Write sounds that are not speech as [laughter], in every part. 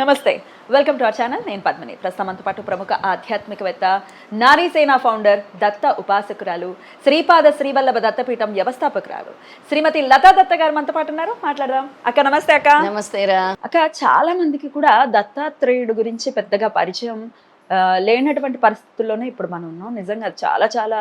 నమస్తే. Welcome to our channel నేను పద్మిని. ప్రస్తుతం పాటు ప్రముఖ ఆధ్యాత్మికవేత్త నారీసేన ఫౌండర్ దత్త ఉపాసకురాలు శ్రీపాద శ్రీవల్లభ దత్తపీఠం వ్యవస్థాపకురాలు. శ్రీమతి లతా దత్త గారు మనతో పాటు ఉన్నారు. మాట్లాడదాం. అక్క నమస్తే అక్క. నమస్తేరా అక్క చాలా మందికి కూడా దత్తాత్రేయుడు గురించి పెద్దగా పరిచయం లేనటువంటి పరిస్థితుల్లోనే ఇప్పుడు మనం ఉన్నాం. నిజంగా చాలా చాలా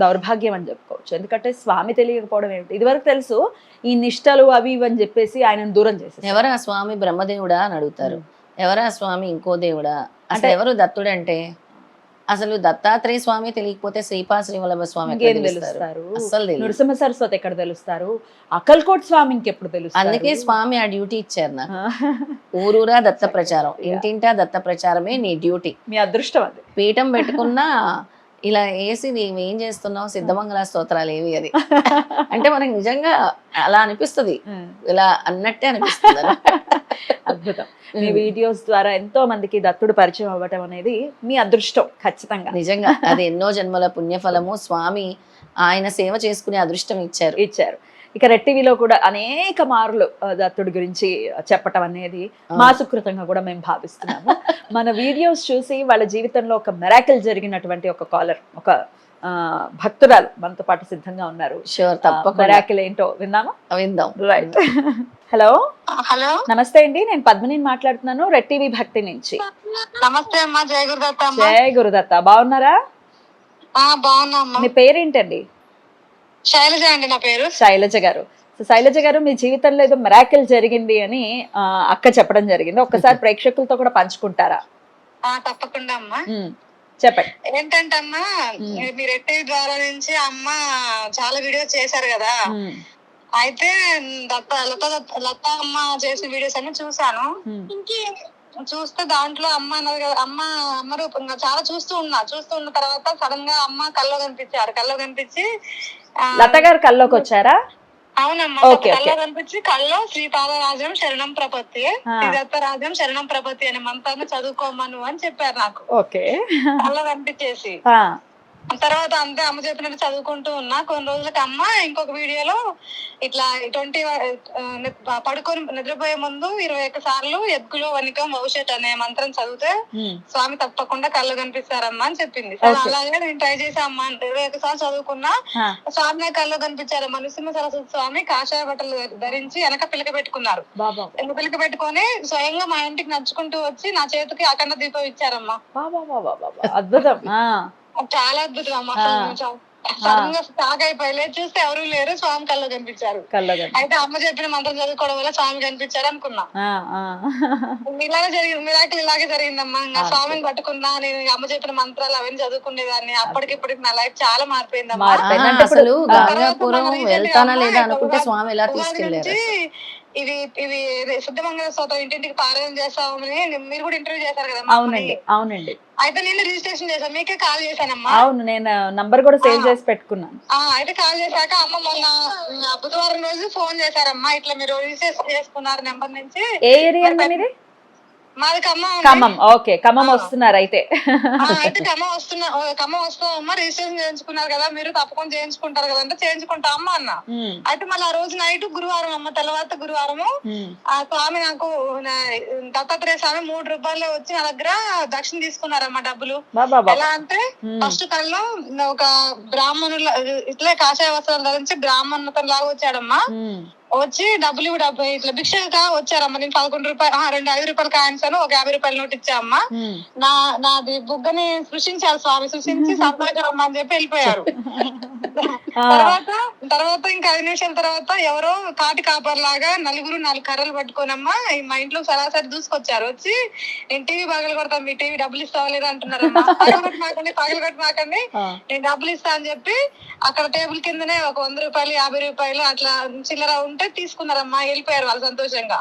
దౌర్భాగ్యం అని చెప్పుకోవచ్చు. ఎందుకంటే స్వామి తెలియకపోవడం ఏమిటి? ఇదివరకు తెలుసు ఈ నిష్టలు అవి ఇవి అని చెప్పేసి ఆయనను దూరం చేసేసి ఎవరా స్వామి బ్రహ్మదేవుడా అని అడుగుతారు. ఎవరా స్వామి ఇంకో దేవుడా? అసలు ఎవరు దత్తుడు అంటే? అసలు దత్తాత్రేయ స్వామి తెలియకపోతే శ్రీపా శ్రీవల్లభ స్వామి తెలుస్తారు? తెలియదు నృసింహ సరస్వతి ఎక్కడ తెలుస్తారు? అక్కల్కోట్ స్వామి ఇంకెప్పుడు తెలుస్తారు? అందుకే స్వామి ఆ డ్యూటీ ఇచ్చారు నాకు. ఆ, ఊరూరా దత్త ప్రచారం. ఇంటింటా దత్త ప్రచారమే నీ డ్యూటీ. మీ అదృష్టం అది. పీఠం పెట్టుకున్నా ఇలా వేసి నీవు ఏం చేస్తున్నావు సిద్ధమంగళ స్తోత్రాలు ఏవి అది? [laughs] అంటే మనకి నిజంగా అలా అనిపిస్తుంది. ఇలా అన్నట్టే అనిపిస్తుంది అద్భుతం. మీ వీడియోస్ ద్వారా ఎంతో మందికి దత్తుడు పరిచయం అవ్వటం అనేది మీ అదృష్టం ఖచ్చితంగా. నిజంగా. అది ఎన్నో జన్మల పుణ్యఫలము. స్వామి ఆయన సేవ చేసుకునే అదృష్టం ఇచ్చారు. ఇచ్చారు. ఇక రెడ్ టీవీలో కూడా అనేక మార్లు దత్తుడి గురించి చెప్పటం అనేది మా సుకృతంగా కూడా మేము భావిస్తున్నాము. మన వీడియోస్ చూసి వాళ్ళ జీవితంలో ఒక మెరాకిల్ జరిగినటువంటి ఒక కాలర్ ఒక భక్తురాలు మనతో పాటు సిద్ధంగా ఉన్నారు. షూర్ తప్పకుండా. మెరాకిల్ ఏంటో విన్నామా విందాం. Right hello [laughs] hello? నమస్తే అండి నేను పద్మిని మాట్లాడుతున్నాను రెడ్ టీవీ భక్తి నుంచి. నమస్తే అమ్మా జయ గురుదత్త అమ్మా. జయ గురుదత్త బాగున్నారా? ఆ, బాగున్నా అమ్మా. మీ పేరేంటండి? శైలజ అండి నా పేరు. శైలజ గారు. సో శైలజ గారు మీ జీవితంలో ఏదో మెరాకిల్ జరిగింది అని అక్క చెప్పడం జరిగింది. ఒక్కసారి [laughs] ప్రేక్షకులతో కూడా పంచుకుంటారా? ఆ తప్పకుండా అమ్మా. చెప్పండి. ఏంటంటే అమ్మా మీరు ఎట్టి ద్వారా నుంచి అమ్మ చాలా వీడియోస్ చేశారు కదా. అయితే లత దత్త- లత అమ్మ చేసిన వీడియోస్ అన్ని చూసాను చూస్తే దాంట్లో అమ్మ అన్నది కదా అమ్మ అమ్మ రూపంగా చాలా చూస్తూ ఉన్నా. చూస్తూ ఉన్న తర్వాత సడన్గా అమ్మ కల్లో కనిపించారు. కల్లో కనిపించి లత గారు కల్లోకి వచ్చారా? అవునమ్మా ఓకే. కనిపించి కల్లో శ్రీపాదరాజం శరణం ప్రపత్తి. శ్రీదత్తరాజం శరణం ప్రపత్తి అనే మంత్రాన్ని చదువుకోమను అని చెప్పారు నాకు. ఓకే. కల్లో కనిపించేసి తర్వాత అంతే అమ్మ చెప్పినట్టు చదువుకుంటూ ఉన్నా. కొన్ని రోజులకి అమ్మ ఇంకొక వీడియోలో ఇట్లా ట్వంటీ పడుకొని నిద్రపోయే ముందు ఇరవై ఒక్క సార్లు ఎద్గులో వనికం భవిష్యత్ అనే మంత్రం చదివితే స్వామి తప్పకుండా కళ్ళు కనిపిస్తారమ్మా అని చెప్పింది. అలాగే నేను ట్రై చేసా అమ్మా ఇరవై ఒక్క సార్లు చదువుకున్నా స్వామి నాకు కళ్ళు కనిపించారు. నరసింహ సరస్వతి స్వామి కాషాయ బట్టలు ధరించి వెనక పిలక పెట్టుకున్నారు. వెనక పిలక పెట్టుకొని స్వయంగా మా ఇంటికి నడుచుకుంటూ వచ్చి నా చేతికి అఖండ దీపం ఇచ్చారమ్మా. అద్భుతం. చాలా అద్భుతం అమ్మా. ఆ. సడన్గా స్టాక్ అయిపోయి చూస్తే ఎవరు లేరు స్వామి కళ్ళు కనిపించారు. అయితే అమ్మ చెప్పిన మంత్రం చదువుకోవడం వల్ల స్వామి కనిపించారు అనుకున్నా. ఇలాగే జరిగింది మిరాకిల్ ఇలాగే జరిగిందమ్మా. ఇంకా స్వామిని పట్టుకున్నా నేను అమ్మ చెప్పిన మంత్రాలు అవన్నీ చదువుకునేదాన్ని. అప్పటికిప్పటికి నా లైఫ్ చాలా మారిపోయిందమ్మా. అసలు వెళ్తానా లేదా అనుకుంటే స్వామి ఎలా నుంచి ఇవి ఇవి శుద్ధమంగళ స్తోత్రం ఇంటింటికి పారాయణ చేస్తామని మీరు కూడా ఇంటర్వ్యూ చేశారు కదా అవునండి. అవునండి. అయితే నేను రిజిస్ట్రేషన్ చేశాను. మీకే కాల్ చేశానమ్మా. అవును నేను నంబర్ కూడా సేవ్ చేసి పెట్టుకున్నాను. ఆ, అయితే కాల్ చేశాక అమ్మ మొన్న బుధవారం రోజు ఫోన్ చేశారమ్మా. ఇట్లా మీరు రిజిస్ట్రేషన్ చేసుకున్నారు నెంబర్ నుంచి. ఏ ఏరియా మీది ఖమ్మం. ఖమ్మం ఓకే ఖమ్మం వస్తున్నారు అయితే. అయితే ఖమ్మం వస్తున్నా ఖమ్మం వస్తామమ్మా రిజిస్ట్రేషన్ చేయించుకున్నారు కదా మీరు తప్పకుండా చేయించుకుంటారు కదా అంటే చేయించుకుంటా అమ్మా అన్న. అయితే మళ్ళీ ఆ రోజు నైట్ గురువారం అమ్మ తెల్లవారు గురువారము ఆ స్వామి నాకు దత్తాత్రేయ స్వామి మూడు రూపాయలు వచ్చి నా దగ్గర దక్షిణ తీసుకున్నారమ్మా డబ్బులు. బాబా బాబా ఎలా అంటే ఫస్ట్ కల్లో ఒక బ్రాహ్మణుల ఇట్లా కాషాయ వస్త్రాలు ధరించి బ్రాహ్మణతం లాగా వచ్చాడమ్మా. వచ్చి డబ్బులు ఇవ్వు డబ్బు ఇట్లా భిక్షగా వచ్చారమ్మా నేను పదకొండు రూపాయలు రెండు ఐదు రూపాయలు కాయిన్సాను ఒక యాభై రూపాయల నోట్ ఇచ్చామ్మా. నా నాది బుగ్గని సృష్టించారు స్వామి సృష్టించి [laughs] సంపాదించమ్మా అని చెప్పి వెళ్ళిపోయారు. తర్వాత తర్వాత ఇంకా ఐదు నిమిషాల తర్వాత ఎవరో కాటి కాపర్ లాగా నలుగురు నాలుగు కర్రలు పట్టుకోనమ్మా మా ఇంట్లో సరాసరి దూసుకొచ్చారు. వచ్చి నేను టీవీ పగలు కొడతాం మీ టీవీ డబ్బులు ఇస్తావా లేదా? [laughs] కొట్టి మాకండి పగలు కొట్టి మాకండి నేను డబ్బులు ఇస్తా అని చెప్పి అక్కడ టేబుల్ కిందనే ఒక వంద రూపాయలు యాభై రూపాయలు అట్లా చిల్లర ఉంటే తీసుకున్నారమ్మా వెళ్ళిపోయారు వాళ్ళు సంతోషంగా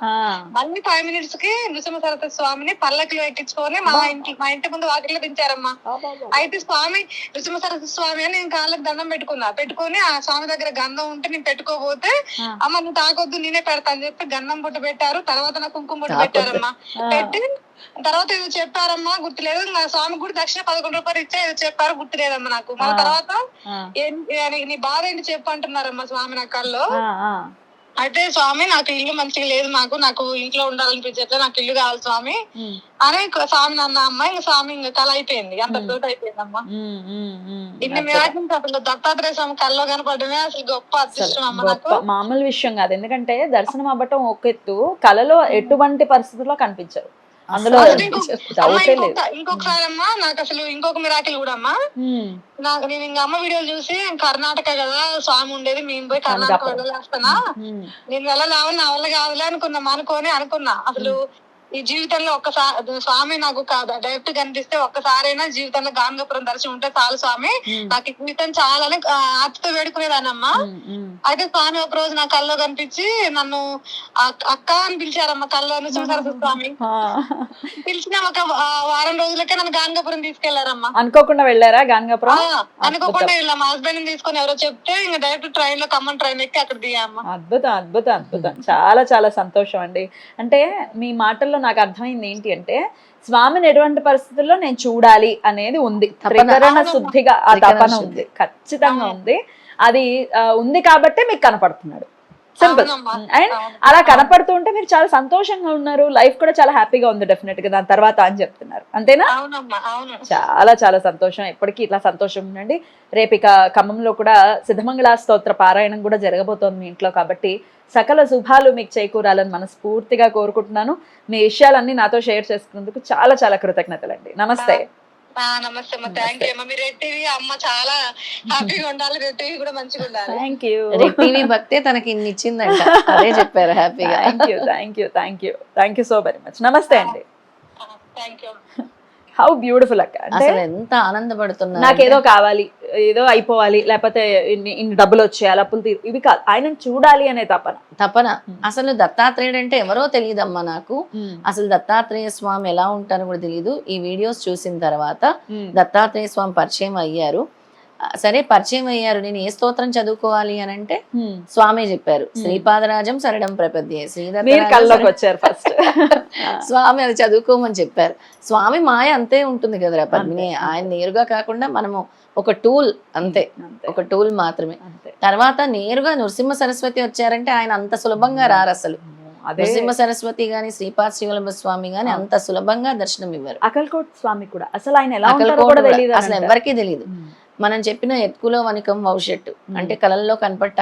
మళ్ళీ ఫైవ్ మినిట్స్కి నృసింహ సరస్వతి స్వామిని పల్లకిలో ఎక్కించుకొని మా ఇంటి మా ఇంటి ముందు వాకిట్లో దించారమ్మా. అయితే స్వామి నృసింహ సరస్వతి స్వామి అని నేను కాళ్ళకి దండం పెట్టుకున్నా పెట్టుకొని ఆ స్వామి దగ్గర గంధం ఉంటే నేను పెట్టుకోపోతే ఆ. అమ్మ నువ్వు తాకొద్దు నేనే పెడతా అని చెప్పి గంధం బొట్టు పెట్టారు తర్వాత నాకు కుంకుమ బొట్టు. పెట్టారమ్మా. పెట్టి తర్వాత ఏదో చెప్పారమ్మా గుర్తులేదు ఇంకా స్వామి కూడా దక్షిణ పదకొండు రూపాయలు ఇచ్చా ఏదో చెప్పారు గుర్తులేదమ్మా నాకు ఆ. తర్వాత నీ బాధ ఏంటి చెప్పు అంటున్నారమ్మా స్వామి నా ఆ. అయితే స్వామి నాకు ఇల్లు మంచిగా లేదు మాకు నాకు ఇంట్లో ఉండాలనిపించట్లే నాకు ఇల్లు కావాలి స్వామి. అని స్వామి నన్న అమ్మ ఇంకా స్వామి ఇంకా కళ అయిపోయింది అంత తోట అయిపోయిందమ్మా. ఇన్ని మిరాకిల్స్ అసలు దత్తాత్రేయ స్వామి కల్లో కనపడమే అసలు గొప్ప అదృష్టం అమ్మ నాకు. మామూలు విషయం కాదు. ఎందుకంటే దర్శనం అవ్వటం ఒక ఎత్తు కళలో ఎటువంటి పరిస్థితుల్లో కనిపించరు. అందులో అసలు ఇంకొక- అమ్మ డౌటే లేదు. ఇంకొక ఇంకొకసారి అమ్మా నాకు అసలు ఇంకొక మిరాకిల్ కూడా అమ్మా నాకు నేను ఇంకా అమ్మ వీడియోలు చూసి కర్ణాటక కదా స్వామి ఉండేది మేము పోయి కర్ణాటక. కనకాపురం. వెళ్ళలేస్తానా ఉమ్, నేను వెళ్ళలేవు నా వల్ల కాదులే అనుకున్నా అనుకోని అనుకున్నా. అసలు ఈ జీవితంలో ఒక్కసారి స్వామి నాకు డైరెక్ట్ కనిపిస్తే ఒక్కసారైనా జీవితంలో గాంగపురం దర్శనం ఉంటే చాలు స్వామి. నాకు జీవితం చాలని ఆర్తితో వేడుకునేదానమ్మా. అయితే స్వామి ఒక రోజు నా కల్లో కనిపించి నన్ను అక్- అక్క అని పిలిచారమ్మ కల్లో చూసారు స్వామి? పిలిచిన ఒక వారం రోజులకే నన్ను గాంగపురం తీసుకెళ్ళారమ్మా. అనుకోకుండా వెళ్ళారా గాంగాపురం ఆ, అనుకోకుండా మా హస్బెండ్ తీసుకొని ఎవరో చెప్తే ఇంకా డైరెక్ట్ ట్రైన్లో ఖమ్మం ట్రైన్ ఎక్కి అక్కడ దిగామ్మా అద్భుతం అద్భుతం అద్భుతం. చాలా చాలా సంతోషం అండి. అంటే మీ మాటల్లో నాకు అర్థమైంది ఏంటి అంటే స్వామిని ఎటువంటి పరిస్థితుల్లో నేను చూడాలి అనేది ఉంది. త్రికరణ. శుద్ధిగా ఆ తపన. ఉంది ఖచ్చితంగా. ఉంది అది ఉంది కాబట్టే మీకు కనపడుతున్నాడు సింపుల్. అండ్ అవును. అలా కనపడుతూ ఉంటే మీరు చాలా సంతోషంగా ఉన్నారు. లైఫ్ కూడా చాలా హ్యాపీగా ఉంది డెఫినెట్గా దాని తర్వాత అని చెప్తున్నారు. అంతేనా? చాలా చాలా సంతోషం. ఎప్పటికీ ఇట్లా సంతోషం ఉండండి. రేపు ఇక ఖమ్మంలో కూడా సిద్ధమంగళ స్తోత్ర పారాయణం కూడా జరగబోతోంది మీ ఇంట్లో కాబట్టి సకల శుభాలు మీకు చేకూరాలని మనస్ఫూర్తిగా కోరుకుంటున్నాను. మీ విషయాలన్నీ నాతో షేర్ చేసుకున్నందుకు చాలా చాలా కృతజ్ఞతలండి. నమస్తే. నమస్తే అమ్మ. థ్యాంక్ యూ అమ్మ. మీరు రెడ్ టీవీ అమ్మ చాలా హ్యాపీగా ఉండాలి. రెడ్ టీవీ కూడా మంచిగా ఉండాలి. థ్యాంక్ యూ రెడ్ టీవీ భక్తే తనకి ఇన్ని ఇచ్చిందంట. అదే చెప్పారు హ్యాపీగా. Thank you thank you thank you thank you so very much నమస్తే అండి. థ్యాంక్ యూ హౌ బ్యూటిఫుల్ అక్క. అసలు ఎంత ఆనందపడుతున్నారు నాకేదో కావాలి ఏదో అయిపోవాలి లేకపోతే ఇన్ని డబ్బులు వచ్చేయాలి అప్పులు తీరు ఇవి కాదు. ఆయనను చూడాలి అనే తపన. తపన. అసలు దత్తాత్రేయుడు అంటే ఎవరో తెలియదమ్మా నాకు. అసలు దత్తాత్రేయ స్వామి ఎలా ఉంటారో కూడా తెలియదు ఈ వీడియోస్ చూసిన తర్వాత దత్తాత్రేయ స్వామి పరిచయం అయ్యారు. సరే పరిచయం అయ్యారు. నేను ఏ స్తోత్రం చదువుకోవాలి అని అంటే స్వామి చెప్పారు. శ్రీపాదరాజం శరణం ప్రపద్యే. కల్లోకి వచ్చారు ఫస్ట్ [laughs] స్వామి అది చదువుకోమని చెప్పారు. స్వామి మాయ అంతే ఉంటుంది కదరా పద్మిని. ఆయన నేరుగా కాకుండా మనము ఒక టూల్ అంతే. ఒక టూల్ మాత్రమే. తర్వాత నేరుగా నృసింహ సరస్వతి వచ్చారంటే ఆయన అంత సులభంగా రారు అసలు. నృసింహ సరస్వతి గాని శ్రీపాద శ్రీవల్లభ స్వామి గాని అంత సులభంగా దర్శనం ఇవ్వరు అకల్కోట్ స్వామి కూడా. అసలు ఆయన ఎలా అసలు ఎవరికీ తెలియదు మనం చెప్పిన ఎత్కులో వనికం భవిష్యత్తు అంటే కళల్లో కనపడటానికి